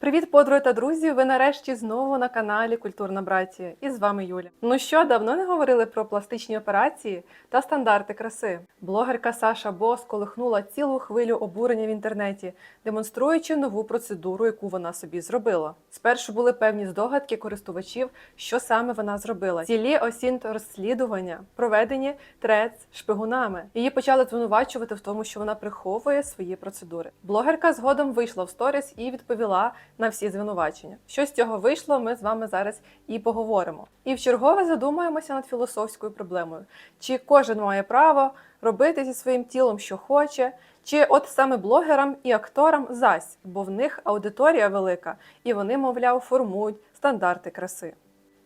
Привіт, подруги та друзі! Ви нарешті знову на каналі Культурна Братія. І з вами Юля. Ну що, давно не говорили про пластичні операції та стандарти краси. Блогерка Саша Бос колихнула цілу хвилю обурення в інтернеті, демонструючи нову процедуру, яку вона собі зробила. Спершу були певні здогадки користувачів, що саме вона зробила. Цілі осінт розслідування проведені трец шпигунами. Її почали звинувачувати в тому, що вона приховує свої процедури. Блогерка згодом вийшла в сторіс і відповіла на всі звинувачення. Що з цього вийшло, ми з вами зараз і поговоримо. І в чергове задумаємося над філософською проблемою: чи кожен має право робити зі своїм тілом, що хоче, чи от саме блогерам і акторам зась, бо в них аудиторія велика, і вони, мовляв, формують стандарти краси.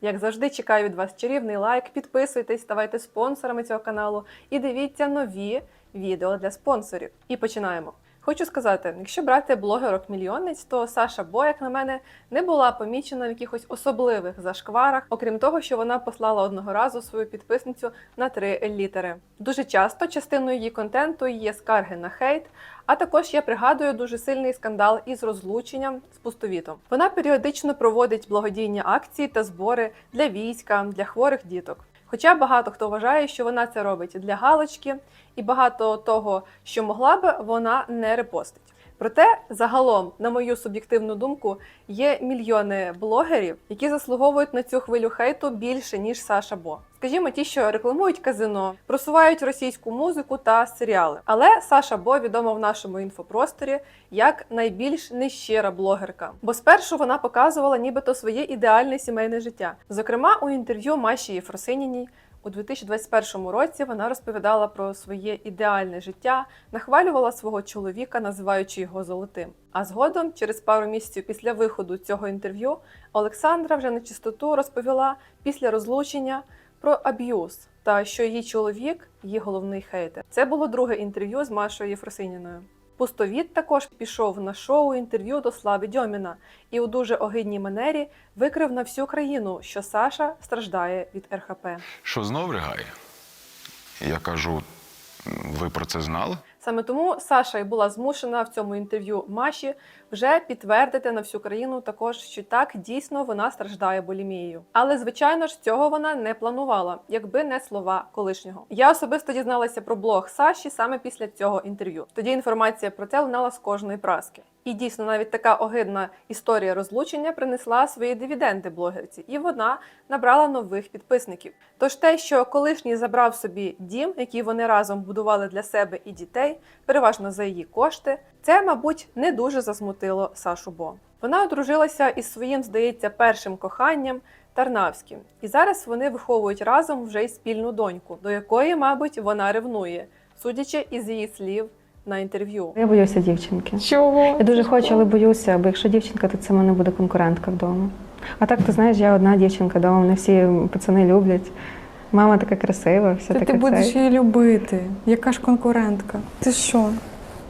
Як завжди, чекаю від вас чарівний лайк, підписуйтесь, ставайте спонсорами цього каналу і дивіться нові відео для спонсорів. І починаємо. Хочу сказати, якщо брати блогерок-мільйонниць, то Саша Бо, як на мене, не була помічена в якихось особливих зашкварах, окрім того, що вона послала одного разу свою підписницю на три літери. Дуже часто частиною її контенту є скарги на хейт, а також я пригадую дуже сильний скандал із розлученням з пустовітом. Вона періодично проводить благодійні акції та збори для війська, для хворих діток. Хоча багато хто вважає, що вона це робить для галочки, і багато того, що могла би, вона не репостить. Проте, загалом, на мою суб'єктивну думку, є мільйони блогерів, які заслуговують на цю хвилю хейту більше ніж Саша Бо. Скажімо, ті, що рекламують казино, просувають російську музику та серіали. Але Саша Бо відома в нашому інфопросторі як найбільш нещира блогерка. Бо спершу вона показувала нібито своє ідеальне сімейне життя. Зокрема, у інтерв'ю Маші Єфросиніній у 2021 році вона розповідала про своє ідеальне життя, нахвалювала свого чоловіка, називаючи його золотим. А згодом, через пару місяців після виходу цього інтерв'ю, Олександра вже на чистоту розповіла після розлучення про аб'юз та що її чоловік її головний хейтер. Це було друге інтерв'ю з Машою Єфросиніною. Пустовіт також пішов на шоу інтерв'ю до Слави Дьоміна і у дуже огидній манері викрив на всю країну, що Саша страждає від РХП. Що знов ригає? Я кажу, ви про це знали? Саме тому Саша і була змушена в цьому інтерв'ю Маші вже підтвердити на всю країну також, що так дійсно вона страждає булімією. Але звичайно ж цього вона не планувала, якби не слова колишнього. Я особисто дізналася про блог Саші саме після цього інтерв'ю. Тоді інформація про це лунала з кожної праски. І дійсно, навіть така огидна історія розлучення принесла свої дивіденди блогерці, і вона набрала нових підписників. Тож те, що колишній забрав собі дім, який вони разом будували для себе і дітей, переважно за її кошти, це, мабуть, не дуже засмутило Сашу Бо. Вона одружилася із своїм, здається, першим коханням Тарнавським, і зараз вони виховують разом вже й спільну доньку, до якої, мабуть, вона ревнує, судячи із її слів на інтерв'ю. Я боюся дівчинки. Чого? Я дуже хочу, але боюся, бо якщо дівчинка, то це в мене буде конкурентка вдома. А так, ти знаєш, я одна дівчинка вдома, мене всі пацани люблять. Мама така красива, вся Та така. ти будеш цей. її любити. Яка ж конкурентка? Ти що?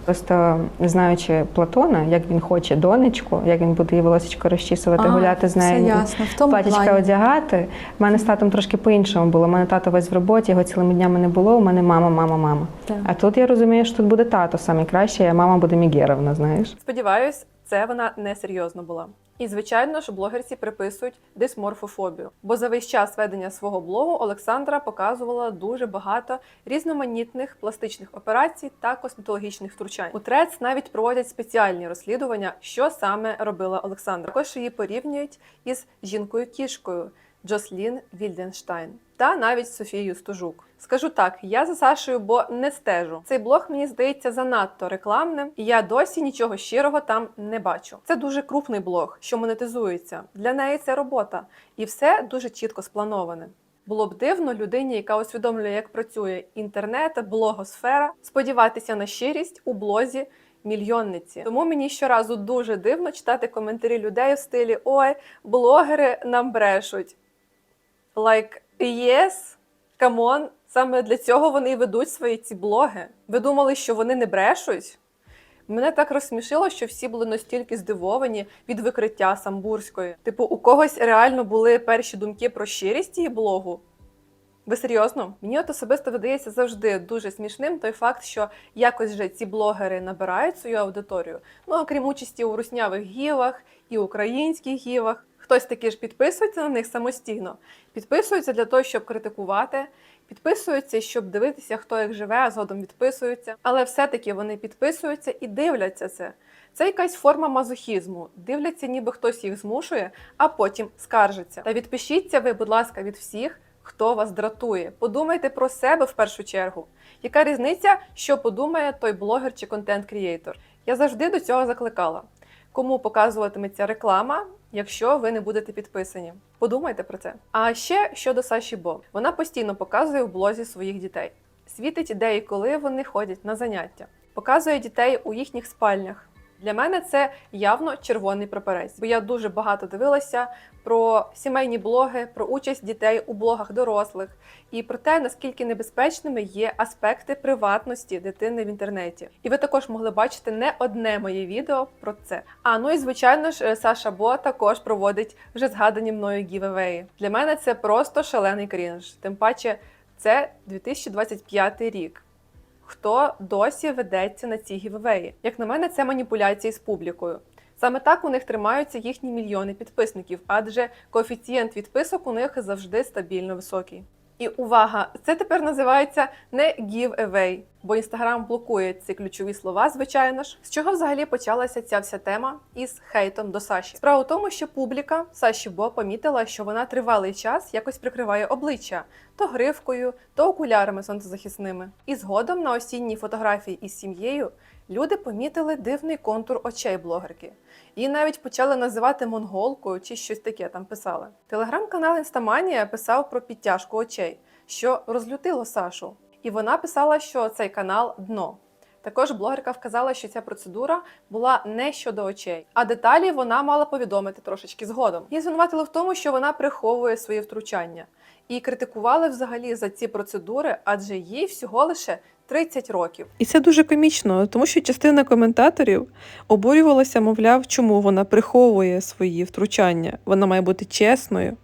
Просто знаючи Платона, як він хоче донечку, як він буде її волосечко розчісувати, А, гуляти з нею. Ясно. В тому Платічка плані. одягати. У мене з татом трошки по-іншому було. У мене тато весь в роботі, його цілими днями не було. У мене мама, мама, мама. Так. А тут я розумію, що тут буде тато саме краще, а мама буде Мігеровна, знаєш. Сподіваюсь, це вона не серйозно була. І звичайно ж, блогерці приписують дисморфофобію. Бо за весь час ведення свого блогу Олександра показувала дуже багато різноманітних пластичних операцій та косметологічних втручань. У ТРЕЦ навіть проводять спеціальні розслідування, що саме робила Олександра. Також її порівнюють із жінкою-кішкою Джослін Вільденштайн та навіть Софією Стужук. Скажу так, я за Сашою, бо не стежу. Цей блог мені здається занадто рекламним, і я досі нічого щирого там не бачу. Це дуже крупний блог, що монетизується. Для неї це робота, і все дуже чітко сплановане. Було б дивно людині, яка усвідомлює, як працює інтернет, блогосфера, сподіватися на щирість у блозі мільйонниці. Тому мені щоразу дуже дивно читати коментарі людей у стилі Ой, блогери нам брешуть. Like, yes, камон, саме для цього вони і ведуть свої ці блоги. Ви думали, що вони не брешуть? Мене так розсмішило, що всі були настільки здивовані від викриття Самбурської. Типу, у когось реально були перші думки про щирість її блогу. Ви серйозно? Мені от особисто видається завжди дуже смішним той факт, що якось вже ці блогери набирають свою аудиторію. Ну окрім участі у руснявих гівах і українських гівах. Хтось таки ж підписується на них самостійно, підписується для того, щоб критикувати, підписуються, щоб дивитися, хто як живе, а згодом відписуються. Але все-таки вони підписуються і дивляться це. Це якась форма мазохізму. Дивляться, ніби хтось їх змушує, а потім скаржиться. Та відпишіться ви, будь ласка, від всіх, хто вас дратує. Подумайте про себе в першу чергу. Яка різниця, що подумає той блогер чи контент-крієйтор? Я завжди до цього закликала. Кому показуватиметься реклама, якщо ви не будете підписані? Подумайте про це. А ще щодо Саші Бо, вона постійно показує в блозі своїх дітей, світить ідеї, коли вони ходять на заняття, показує дітей у їхніх спальнях. Для мене це явно червоний прапорець, бо я дуже багато дивилася про сімейні блоги, про участь дітей у блогах дорослих і про те, наскільки небезпечними є аспекти приватності дитини в інтернеті. І ви також могли бачити не одне моє відео про це. А ну і звичайно ж, Саша Бо також проводить вже згадані мною гівевеї. Для мене це просто шалений крінж. Тим паче, це 2025 рік. Хто досі ведеться на ці гівевеї? Як на мене, це маніпуляції з публікою. Саме так у них тримаються їхні мільйони підписників, адже коефіцієнт відписок у них завжди стабільно високий. І увага, це тепер називається не giveaway, бо інстаграм блокує ці ключові слова, звичайно ж. З чого взагалі почалася ця вся тема із хейтом до Саші? Справа в тому, що публіка Саші Бо помітила, що вона тривалий час якось прикриває обличчя то гривкою, то окулярами сонцезахисними. І згодом на осінній фотографії із сім'єю люди помітили дивний контур очей блогерки. Її навіть почали називати монголкою чи щось таке там писали. Телеграм-канал Інстаманія писав про підтяжку очей, що розлютило Сашу. І вона писала, що цей канал дно. Також блогерка вказала, що ця процедура була не щодо очей, а деталі вона мала повідомити трошечки згодом. Її звинуватили в тому, що вона приховує свої втручання, і критикували взагалі за ці процедури, адже їй всього лише 30 років. І це дуже комічно, тому що частина коментаторів обурювалася, мовляв, чому вона приховує свої втручання. Вона має бути чесною.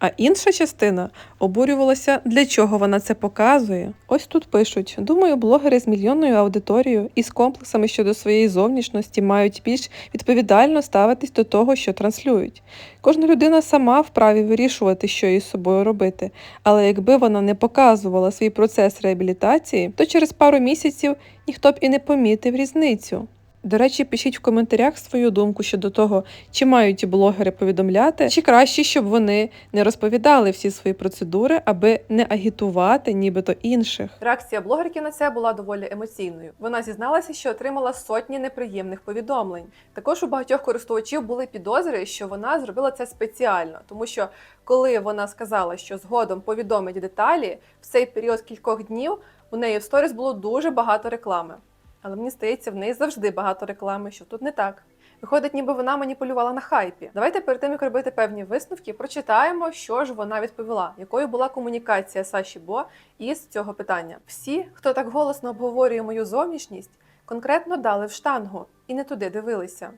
А інша частина обурювалася, для чого вона це показує. Ось тут пишуть: думаю, блогери з мільйонною аудиторією і з комплексами щодо своєї зовнішності мають більш відповідально ставитись до того, що транслюють. Кожна людина сама вправі вирішувати, що їй з собою робити. Але якби вона не показувала свій процес реабілітації, то через пару місяців ніхто б і не помітив різницю. До речі, пишіть в коментарях свою думку щодо того, чи мають блогери повідомляти, чи краще, щоб вони не розповідали всі свої процедури, аби не агітувати нібито інших. Реакція блогерки на це була доволі емоційною. Вона зізналася, що отримала сотні неприємних повідомлень. Також у багатьох користувачів були підозри, що вона зробила це спеціально, тому що коли вона сказала, що згодом повідомить деталі, в цей період кількох днів у неї в сторіс було дуже багато реклами. Але мені здається, в неї завжди багато реклами, що тут не так. Виходить, ніби вона маніпулювала на хайпі. Давайте перед тим, як робити певні висновки, прочитаємо, що ж вона відповіла, якою була комунікація Саші Бо із цього питання. Всі, хто так голосно обговорює мою зовнішність, конкретно дали в штангу і не туди дивилися.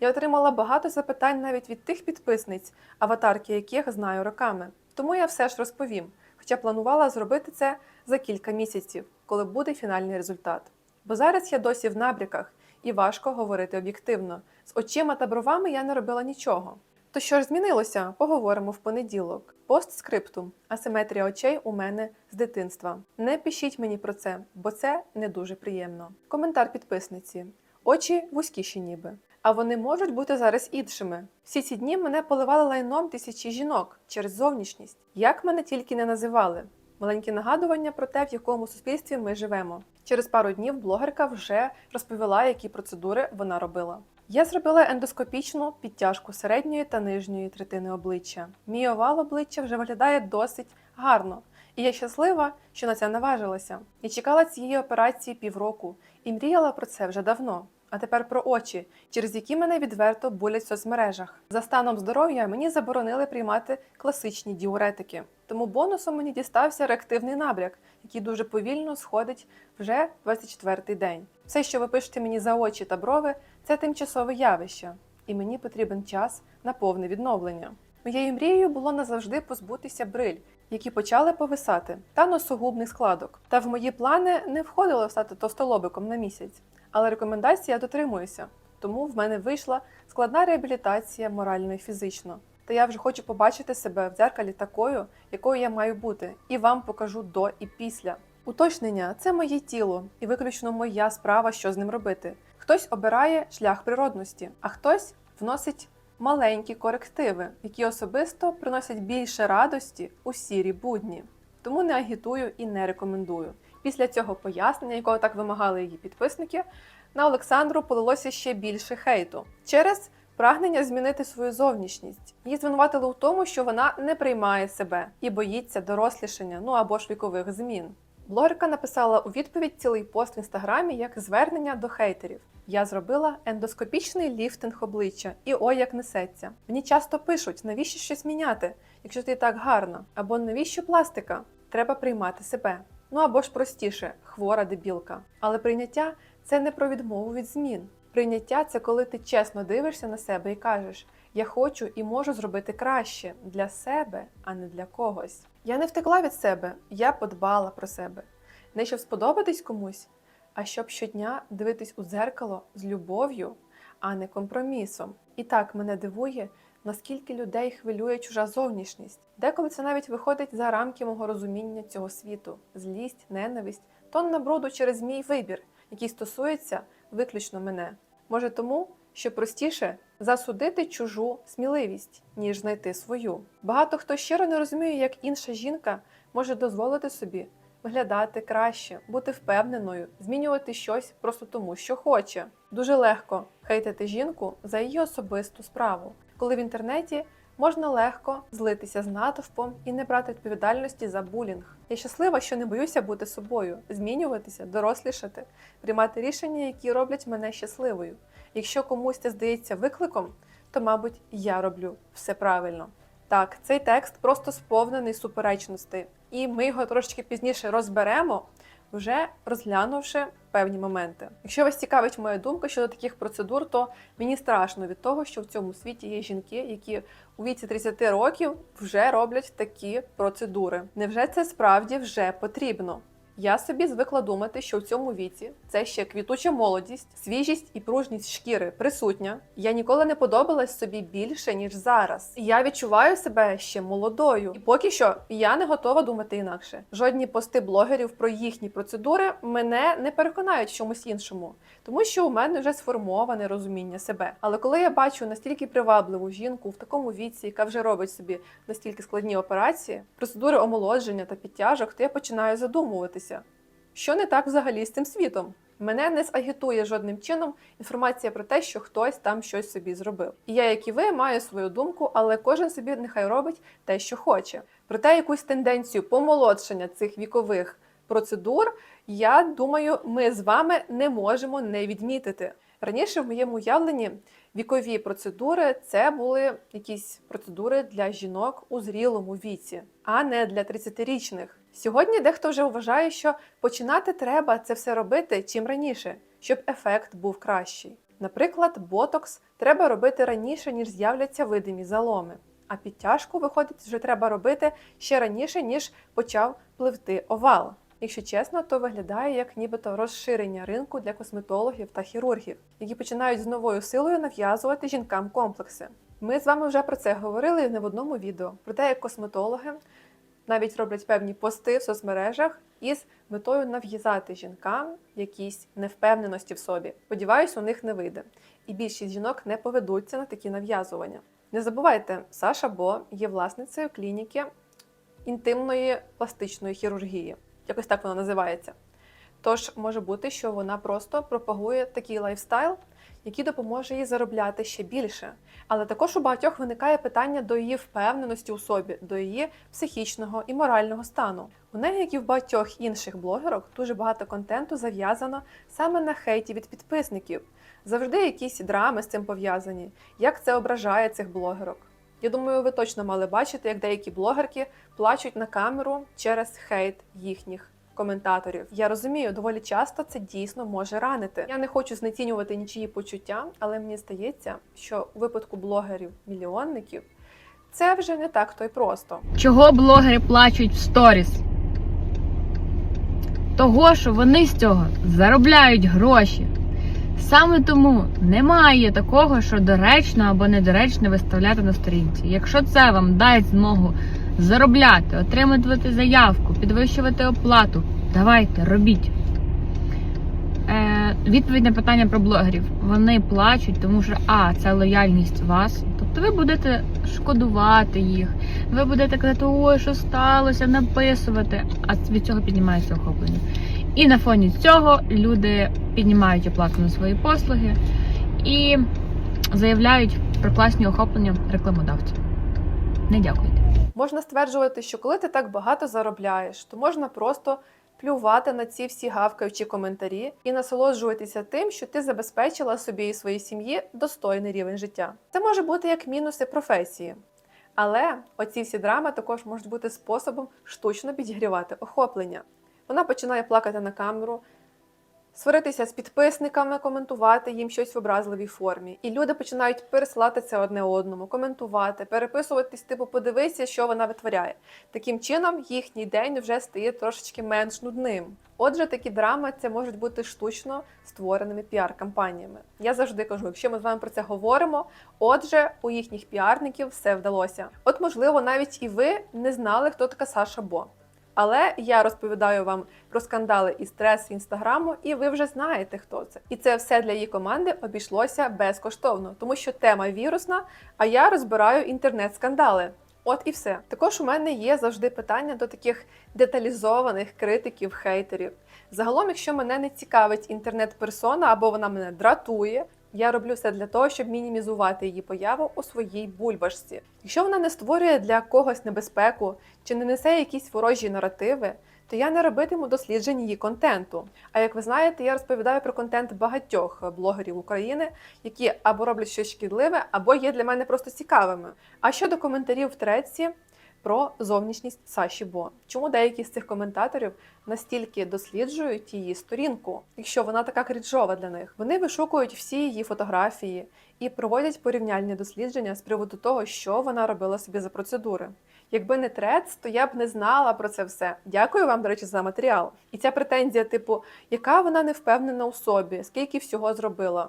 Я отримала багато запитань навіть від тих підписниць, аватарки яких знаю роками. Тому я все ж розповім, хоча планувала зробити це за кілька місяців, коли буде фінальний результат. Бо зараз я досі в набріках і важко говорити об'єктивно. З очима та бровами я не робила нічого. То що ж змінилося? Поговоримо в понеділок. Постскриптум. Асиметрія очей у мене з дитинства. Не пишіть мені про це, бо це не дуже приємно. Коментар підписниці. Очі вузькіші ніби. А вони можуть бути зараз іншими. Всі ці дні мене поливали лайном тисячі жінок через зовнішність. Як мене тільки не називали. Маленьке нагадування про те, в якому суспільстві ми живемо. Через пару днів блогерка вже розповіла, які процедури вона робила. Я зробила ендоскопічну підтяжку середньої та нижньої третини обличчя. Мій овал обличчя вже виглядає досить гарно, і я щаслива, що на це наважилася. Я чекала цієї операції півроку і мріяла про це вже давно. А тепер про очі, через які мене відверто болять в соцмережах. За станом здоров'я мені заборонили приймати класичні діуретики. Тому бонусом мені дістався реактивний набряк, який дуже повільно сходить вже 24-й день. Все, що ви пишете мені за очі та брови, це тимчасове явище, і мені потрібен час на повне відновлення. Моєю мрією було назавжди позбутися бриль які почали повисати, та носогубних складок. Та в мої плани не входило стати товстолобиком на місяць, але рекомендацій я дотримуюся. Тому в мене вийшла складна реабілітація морально і фізично. Та я вже хочу побачити себе в дзеркалі такою, якою я маю бути, і вам покажу до і після. Уточнення це моє тіло, і виключно моя справа, що з ним робити. Хтось обирає шлях природності, а хтось вносить маленькі корективи, які особисто приносять більше радості у сірі будні. Тому не агітую і не рекомендую. Після цього пояснення, якого так вимагали її підписники, на Олександру полилося ще більше хейту через прагнення змінити свою зовнішність. Її звинуватили у тому, що вона не приймає себе і боїться дорослішання, ну або ж вікових змін. Блогерка написала у відповідь цілий пост в інстаграмі як звернення до хейтерів. Я зробила ендоскопічний ліфтинг обличчя, і ой, як несеться. Мені часто пишуть, навіщо щось міняти, якщо ти так гарна, або навіщо пластика? Треба приймати себе. Ну або ж простіше, хвора дебілка. Але прийняття це не про відмову від змін. Прийняття це коли ти чесно дивишся на себе і кажеш: Я хочу і можу зробити краще для себе, а не для когось. Я не втекла від себе, я подбала про себе. Не щоб сподобатись комусь, а щоб щодня дивитись у дзеркало з любов'ю, а не компромісом. І так мене дивує, наскільки людей хвилює чужа зовнішність. Деколи це навіть виходить за рамки мого розуміння цього світу: злість, ненависть, тонна бруду через мій вибір, який стосується виключно мене. Може тому, що простіше засудити чужу сміливість, ніж знайти свою. Багато хто щиро не розуміє, як інша жінка може дозволити собі виглядати краще, бути впевненою, змінювати щось просто тому, що хоче. Дуже легко хейтити жінку за її особисту справу, коли в інтернеті можна легко злитися з натовпом і не брати відповідальності за булінг. Я щаслива, що не боюся бути собою, змінюватися, дорослішати, приймати рішення, які роблять мене щасливою. Якщо комусь це здається викликом, то, мабуть, я роблю все правильно. Так, цей текст просто сповнений суперечностей, і ми його трошечки пізніше розберемо, вже розглянувши певні моменти. Якщо вас цікавить моя думка щодо таких процедур, то мені страшно від того, що в цьому світі є жінки, які у віці 30 років вже роблять такі процедури. Невже це справді вже потрібно? Я собі звикла думати, що в цьому віці це ще квітуча молодість, свіжість і пружність шкіри присутня. Я ніколи не подобалась собі більше ніж зараз. Я відчуваю себе ще молодою, і поки що я не готова думати інакше. Жодні пости блогерів про їхні процедури мене не переконають в чомусь іншому, тому що у мене вже сформоване розуміння себе. Але коли я бачу настільки привабливу жінку в такому віці, яка вже робить собі настільки складні операції, процедури омолодження та підтяжок, то я починаю задумуватися. Що не так взагалі з цим світом? Мене не загітує жодним чином інформація про те, що хтось там щось собі зробив. І я, як і ви, маю свою думку, але кожен собі нехай робить те, що хоче. Проте якусь тенденцію помолодшення цих вікових процедур, я думаю, ми з вами не можемо не відмітити. Раніше в моєму уявленні вікові процедури це були якісь процедури для жінок у зрілому віці, а не для 30-річних. Сьогодні дехто вже вважає, що починати треба це все робити чим раніше, щоб ефект був кращий. Наприклад, ботокс треба робити раніше, ніж з'являться видимі заломи. А підтяжку, виходить, вже треба робити ще раніше, ніж почав пливти овал. Якщо чесно, то виглядає як нібито розширення ринку для косметологів та хірургів, які починають з новою силою нав'язувати жінкам комплекси. Ми з вами вже про це говорили не в одному відео, про те, як косметологи навіть роблять певні пости в соцмережах із метою нав'язати жінкам якісь невпевненості в собі. Сподіваюсь, у них не вийде. І більшість жінок не поведуться на такі нав'язування. Не забувайте, Саша Бо є власницею клініки інтимної пластичної хірургії. Якось так вона називається. Тож може бути, що вона просто пропагує такий лайфстайл, який допоможе їй заробляти ще більше. Але також у багатьох виникає питання до її впевненості у собі, до її психічного і морального стану. У неї, як і в багатьох інших блогерок, дуже багато контенту зав'язано саме на хейті від підписників. Завжди якісь драми з цим пов'язані. Як це ображає цих блогерок? Я думаю, ви точно мали бачити, як деякі блогерки плачуть на камеру через хейт їхніх коментаторів. Я розумію, доволі часто це дійсно може ранити. Я не хочу знецінювати нічиї почуття, але мені здається, що у випадку блогерів-мільйонників це вже не так то й просто. Чого блогери плачуть в сторіс? Того, що вони з цього заробляють гроші. Саме тому немає такого, що доречно або недоречно виставляти на сторінці. Якщо це вам дасть змогу заробляти, отримувати заявку, підвищувати оплату, давайте, робіть. Е, відповідь на питання про блогерів. Вони плачуть, тому що а, це лояльність вас. Тобто ви будете шкодувати їх, ви будете казати, ой, що сталося, написувати, а від цього піднімається охоплення. І на фоні цього люди піднімають оплату на свої послуги і заявляють про класні охоплення рекламодавців. Не дякуйте. Можна стверджувати, що коли ти так багато заробляєш, то можна просто плювати на ці всі гавкаючі коментарі і насолоджуватися тим, що ти забезпечила собі і своїй сім'ї достойний рівень життя. Це може бути як мінуси професії. Але оці всі драми також можуть бути способом штучно підігрівати охоплення. Вона починає плакати на камеру, сваритися з підписниками, коментувати їм щось в образливій формі. І люди починають пересилати це одне одному, коментувати, переписуватись, типу, подивися, що вона витворяє. Таким чином, їхній день вже стає трошечки менш нудним. Отже, такі драми це можуть бути штучно створеними піар-кампаніями. Я завжди кажу, якщо ми з вами про це говоримо, отже, у їхніх піарників все вдалося. От, можливо, навіть і ви не знали, хто така Саша Бо. Але я розповідаю вам про скандали і стрес інстаграму, і ви вже знаєте, хто це. І це все для її команди обійшлося безкоштовно, тому що тема вірусна, а я розбираю інтернет-скандали. От і все. Також у мене є завжди питання до таких деталізованих критиків, хейтерів. Загалом, якщо мене не цікавить інтернет-персона або вона мене дратує, я роблю все для того, щоб мінімізувати її появу у своїй бульбашці. Якщо вона не створює для когось небезпеку чи не несе якісь ворожі наративи, то я не робитиму досліджень її контенту. А як ви знаєте, я розповідаю про контент багатьох блогерів України, які або роблять щось шкідливе, або є для мене просто цікавими. А щодо коментарів в треці про зовнішність Саші Бо, чому деякі з цих коментаторів настільки досліджують її сторінку, якщо вона така крінжова для них? Вони вишукують всі її фотографії і проводять порівняльні дослідження з приводу того, що вона робила собі за процедури. Якби не трец, то я б не знала про це все. Дякую вам, до речі, за матеріал. І ця претензія, типу, яка вона не впевнена у собі, скільки всього зробила.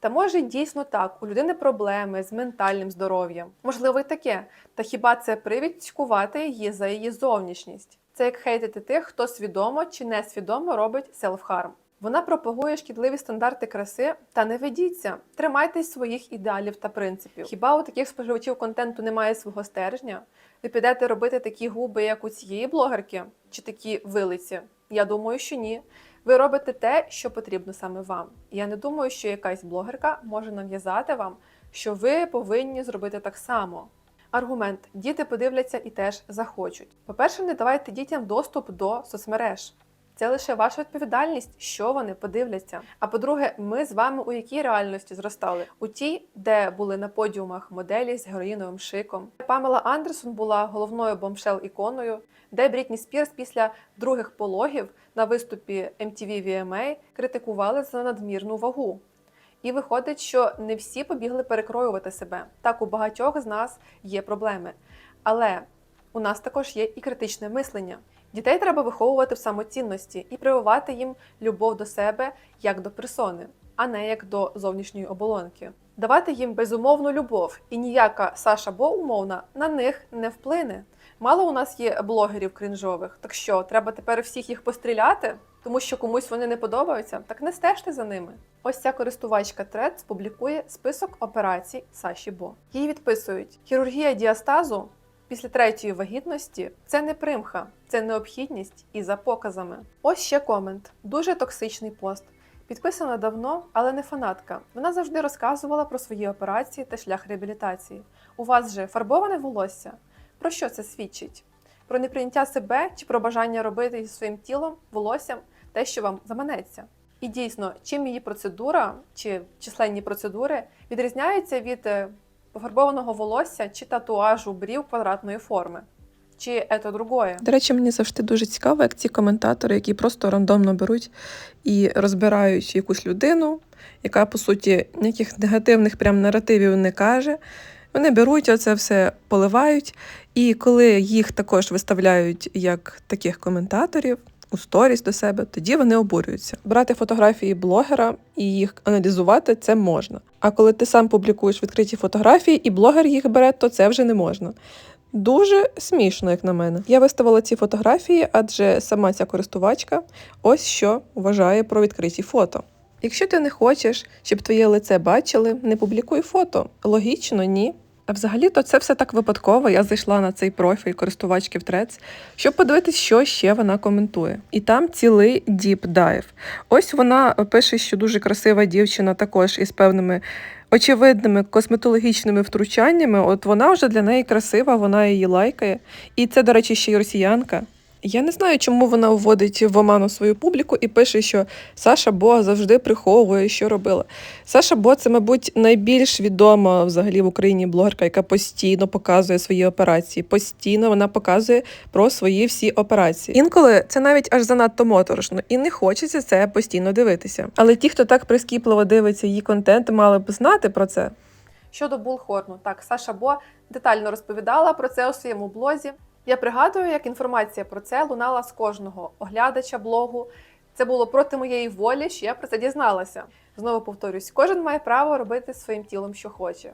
Та може дійсно так, у людини проблеми з ментальним здоров'ям. Можливо, й таке. Та хіба це привід цькувати її за її зовнішність? Це як хейтити тих, хто свідомо чи несвідомо робить селф-харм. Вона пропагує шкідливі стандарти краси та не ведіться. Тримайтесь своїх ідеалів та принципів. Хіба у таких споживачів контенту немає свого стержня? Ви підете робити такі губи, як у цієї блогерки, чи такі вилиці? Я думаю, що ні. Ви робите те, що потрібно саме вам. Я не думаю, що якась блогерка може нав'язати вам, що ви повинні зробити так само. Аргумент: діти подивляться і теж захочуть. По-перше, не давайте дітям доступ до соцмереж. Це лише ваша відповідальність, що вони подивляться. А по-друге, ми з вами у якій реальності зростали? У тій, де були на подіумах моделі з героїновим шиком. де Памела Андерсон була головною бомшел-іконою, де Брітні Спірс після других пологів на виступі MTV VMA критикували за надмірну вагу. І виходить, що не всі побігли перекроювати себе. Так, у багатьох з нас є проблеми. Але у нас також є і критичне мислення. Дітей треба виховувати в самоцінності і прививати їм любов до себе як до персони, а не як до зовнішньої оболонки. Давати їм безумовну любов, і ніяка Саша Бо умовна на них не вплине. Мало у нас є блогерів крінжових, так що треба тепер всіх їх постріляти, тому що комусь вони не подобаються. Так не стежте за ними. Ось ця користувачка Threads публікує список операцій Саші Бо. Її відписують: хірургія діастазу після третьої вагітності це не примха, це необхідність і за показами. Ось ще комент. Дуже токсичний пост. Підписана давно, але не фанатка. Вона завжди розказувала про свої операції та шлях реабілітації. У вас же фарбоване волосся. Про що це свідчить? Про неприйняття себе чи про бажання робити зі своїм тілом, волоссям те, що вам заманеться. І дійсно, чим її процедура чи численні процедури відрізняються від е, пофарбованого волосся чи татуажу брів квадратної форми. Чи це другое? До речі, мені завжди дуже цікаво, як ці коментатори, які просто рандомно беруть і розбирають якусь людину, яка по суті ніяких негативних прям наративів не каже. Вони беруть оце все, поливають, і коли їх також виставляють як таких коментаторів у сторіс до себе, тоді вони обурюються. Брати фотографії блогера і їх аналізувати це можна. А коли ти сам публікуєш відкриті фотографії і блогер їх бере, то це вже не можна. Дуже смішно, як на мене. Я виставила ці фотографії, адже сама ця користувачка ось що вважає про відкриті фото. Якщо ти не хочеш, щоб твоє лице бачили, не публікуй фото. Логічно, ні. А взагалі-то це все так випадково. Я зайшла на цей профіль користувачки в Трец, щоб подивитись, що ще вона коментує. І там цілий діп дайв. Ось вона пише, що дуже красива дівчина, також із певними очевидними косметологічними втручаннями. От вона вже для неї красива, вона її лайкає. І це, до речі, ще й росіянка. Я не знаю, чому вона вводить в оману свою публіку і пише, що Саша Бо завжди приховує, що робила. Саша Бо це, мабуть, найбільш відома взагалі в Україні блогерка, яка постійно показує свої операції. Постійно вона показує про свої всі операції. Інколи це навіть аж занадто моторошно, і не хочеться це постійно дивитися. Але ті, хто так прискіпливо дивиться її контент, мали б знати про це. Щодо Булхорну, так, Саша Бо детально розповідала про це у своєму блозі. Я пригадую, як інформація про це лунала з кожного оглядача блогу. Це було проти моєї волі, що я про це дізналася. Знову повторюсь, кожен має право робити своїм тілом, що хоче.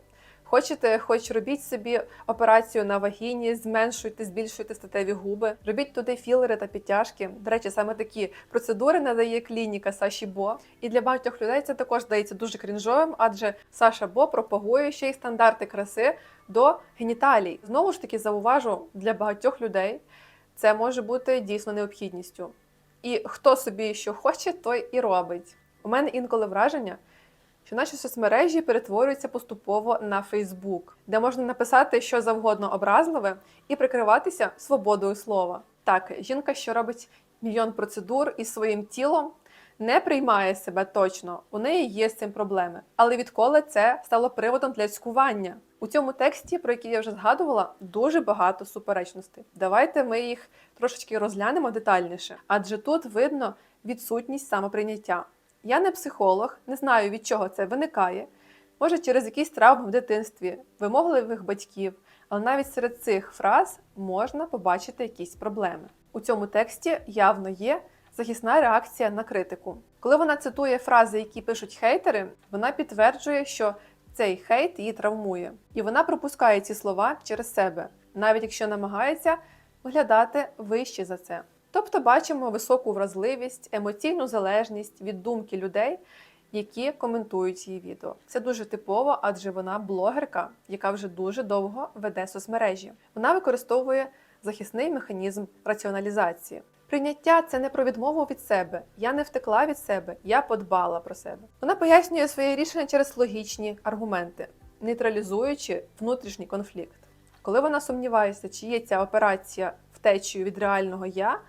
Хочете, хоч робіть собі операцію на вагіні, зменшуйте, збільшуйте статеві губи, робіть туди філери та підтяжки. До речі, саме такі процедури надає клініка Саші Бо. І для багатьох людей це також здається дуже крінжовим, адже Саша Бо пропагує ще й стандарти краси до геніталій. Знову ж таки, зауважу, для багатьох людей це може бути дійсно необхідністю. І хто собі що хоче, той і робить. У мене інколи враження, що наші соцмережі перетворюються поступово на Фейсбук, де можна написати що завгодно образливе і прикриватися свободою слова. Так, жінка, що робить мільйон процедур із своїм тілом, не приймає себе точно, у неї є з цим проблеми. Але відколи це стало приводом для цькування? У цьому тексті, про який я вже згадувала, дуже багато суперечностей. Давайте ми їх трошечки розглянемо детальніше, адже тут видно відсутність самоприйняття. Я не психолог, не знаю від чого це виникає. Може, через якісь травми в дитинстві, вимогливих батьків, але навіть серед цих фраз можна побачити якісь проблеми. У цьому тексті явно є захисна реакція на критику. Коли вона цитує фрази, які пишуть хейтери, вона підтверджує, що цей хейт її травмує, і вона пропускає ці слова через себе, навіть якщо намагається виглядати вище за це. Тобто бачимо високу вразливість, емоційну залежність від думки людей, які коментують її відео. Це дуже типово, адже вона блогерка, яка вже дуже довго веде соцмережі. Вона використовує захисний механізм раціоналізації. Прийняття це не про відмову від себе. Я не втекла від себе, я подбала про себе. Вона пояснює своє рішення через логічні аргументи, нейтралізуючи внутрішній конфлікт. Коли вона сумнівається, чи є ця операція втечею від реального я,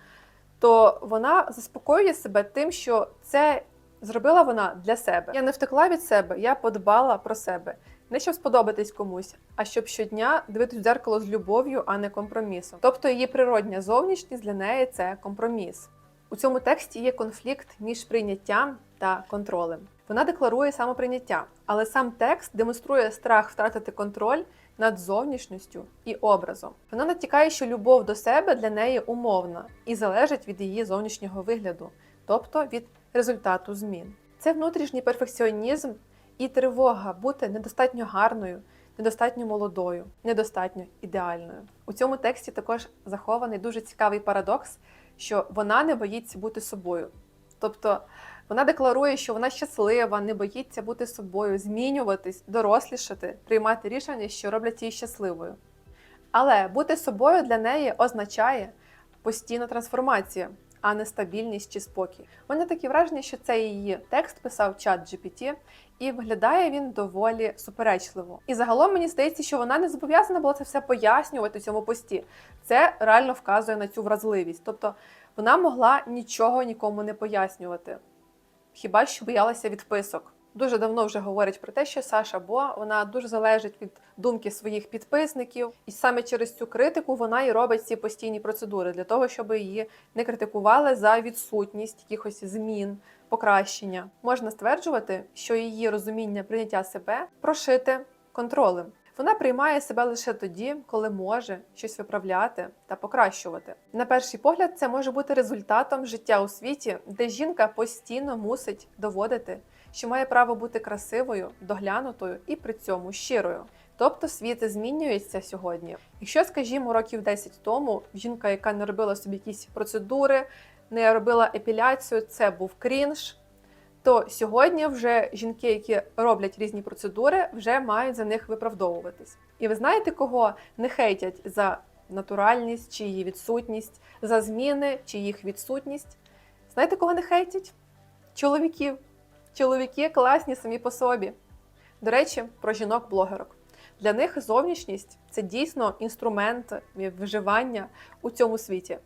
то вона заспокоює себе тим, що це зробила вона для себе. Я не втекла від себе, я подбала про себе. Не щоб сподобатись комусь, а щоб щодня дивитись в дзеркало з любов'ю, а не компромісом. Тобто її природня зовнішність для неї це компроміс. У цьому тексті є конфлікт між прийняттям та контролем. Вона декларує самоприйняття, але сам текст демонструє страх втратити контроль над зовнішністю і образом. Вона натякає, що любов до себе для неї умовна і залежить від її зовнішнього вигляду, тобто від результату змін. Це внутрішній перфекціонізм і тривога бути недостатньо гарною, недостатньо молодою, недостатньо ідеальною. У цьому тексті також захований дуже цікавий парадокс, що вона не боїться бути собою. Тобто вона декларує, що вона щаслива, не боїться бути собою, змінюватись, дорослішати, приймати рішення, що роблять її щасливою. Але бути собою для неї означає постійна трансформація, а не стабільність чи спокій. У мене таке враження, що цей її текст писав чат GPT, і виглядає він доволі суперечливо. І загалом мені здається, що вона не зобов'язана була це все пояснювати у цьому пості. Це реально вказує на цю вразливість. Тобто вона могла нічого нікому не пояснювати, хіба що боялася відписок. Дуже давно вже говорять про те, що Саша Бо вона дуже залежить від думки своїх підписників, і саме через цю критику вона і робить ці постійні процедури для того, щоб її не критикували за відсутність якихось змін, покращення. Можна стверджувати, що її розуміння прийняття себе прошите контролем. Вона приймає себе лише тоді, коли може щось виправляти та покращувати. На перший погляд, це може бути результатом життя у світі, де жінка постійно мусить доводити, що має право бути красивою, доглянутою і при цьому щирою. Тобто світ змінюється сьогодні. Якщо, скажімо, років 10 тому жінка, яка не робила собі якісь процедури, не робила епіляцію, це був крінж. То сьогодні вже жінки, які роблять різні процедури, вже мають за них виправдовуватись. І ви знаєте, кого не хейтять за натуральність чи її відсутність, за зміни чи їх відсутність? Знаєте, кого не хейтять? Чоловіків. Чоловіки класні самі по собі. До речі, про жінок-блогерок. Для них зовнішність це дійсно інструмент виживання у цьому світі.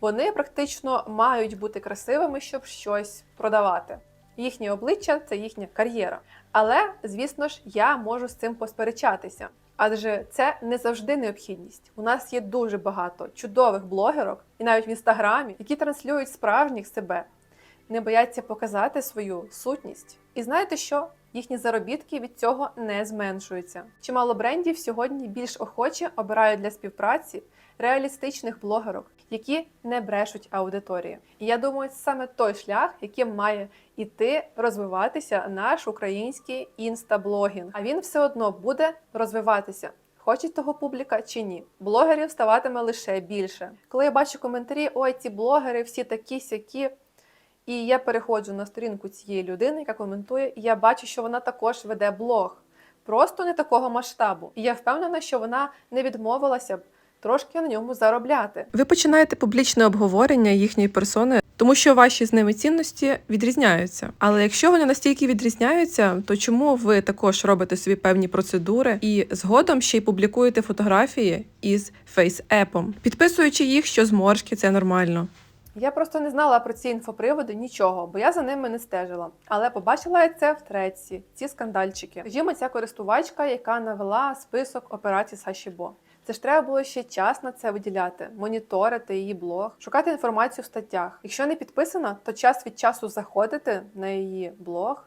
Вони практично мають бути красивими, щоб щось продавати. Їхнє обличчя це їхня кар'єра. Але, звісно ж, я можу з цим посперечатися. Адже це не завжди необхідність. У нас є дуже багато чудових блогерок, і навіть в інстаграмі, які транслюють справжніх себе, не бояться показати свою сутність. І знаєте що? Їхні заробітки від цього не зменшуються. Чимало брендів сьогодні більш охоче обирають для співпраці реалістичних блогерок, які не брешуть аудиторії. І я думаю, це саме той шлях, яким має іти розвиватися наш український інстаблогінг. А він все одно буде розвиватися. Хоче того публіка чи ні, блогерів ставатиме лише більше. Коли я бачу коментарі, ой, ці блогери всі такі сякі. І я переходжу на сторінку цієї людини, яка коментує, і я бачу, що вона також веде блог, просто не такого масштабу. І я впевнена, що вона не відмовилася б трошки на ньому заробляти. Ви починаєте публічне обговорення їхньої персони, тому що ваші з ними цінності відрізняються. Але якщо вони настільки відрізняються, то чому ви також робите собі певні процедури і згодом ще й публікуєте фотографії із фейс-епом, підписуючи їх, що зморшки це нормально. Я просто не знала про ці інфоприводи нічого, бо я за ними не стежила. Але побачила я це в треці, ці скандальчики. Скажімо, ця користувачка, яка навела список операцій Саші Бо. Це ж треба було ще час на це виділяти, моніторити її блог, шукати інформацію в статтях. Якщо не підписана, то час від часу заходити на її блог.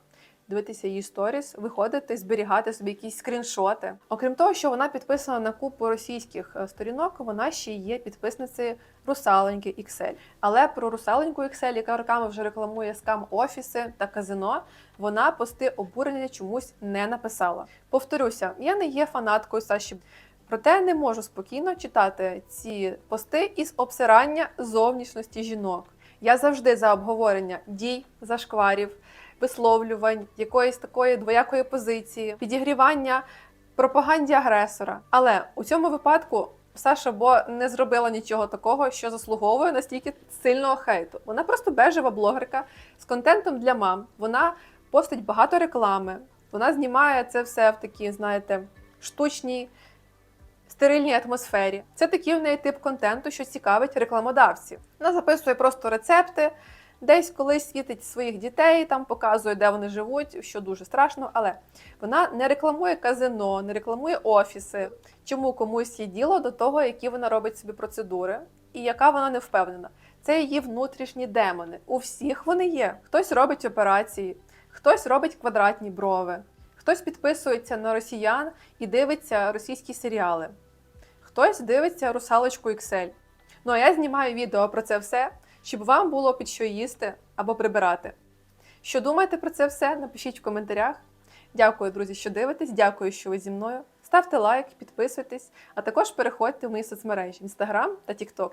Дивитися її сторіс, виходити, зберігати собі якісь скріншоти. Окрім того, що вона підписана на купу російських е, сторінок, вона ще є підписницею Русаленьки XL. Але про Русаленьку XL, яка роками вже рекламує скам офіси та казино, вона пости обурення чомусь не написала. Повторюся, я не є фанаткою Саші. Проте не можу спокійно читати ці пости із обсирання зовнішності жінок. Я завжди за обговорення дій, зашкварів, висловлювань, якоїсь такої двоякої позиції, підігрівання пропаганді агресора. Але у цьому випадку Саша Бо не зробила нічого такого, що заслуговує настільки сильного хейту. Вона просто бежева блогерка з контентом для мам. Вона постить багато реклами. Вона знімає це все в такій, знаєте, штучній стерильній атмосфері. Це такий в неї тип контенту, що цікавить рекламодавців. Вона записує просто рецепти, десь колись світить своїх дітей, там показує, де вони живуть, що дуже страшно. Але вона не рекламує казино, не рекламує офіси. Чому комусь є діло до того, які вона робить собі процедури, і яка вона не впевнена. Це її внутрішні демони. У всіх вони є. Хтось робить операції, хтось робить квадратні брови, хтось підписується на росіян і дивиться російські серіали. Хтось дивиться русалочку XL. Ну а я знімаю відео про це все, щоб вам було під що їсти або прибирати. Що думаєте про це все? Напишіть в коментарях. Дякую, друзі, що дивитесь. Дякую, що ви зі мною. Ставте лайк, підписуйтесь, а також переходьте в мої соцмережі Instagram та TikTok.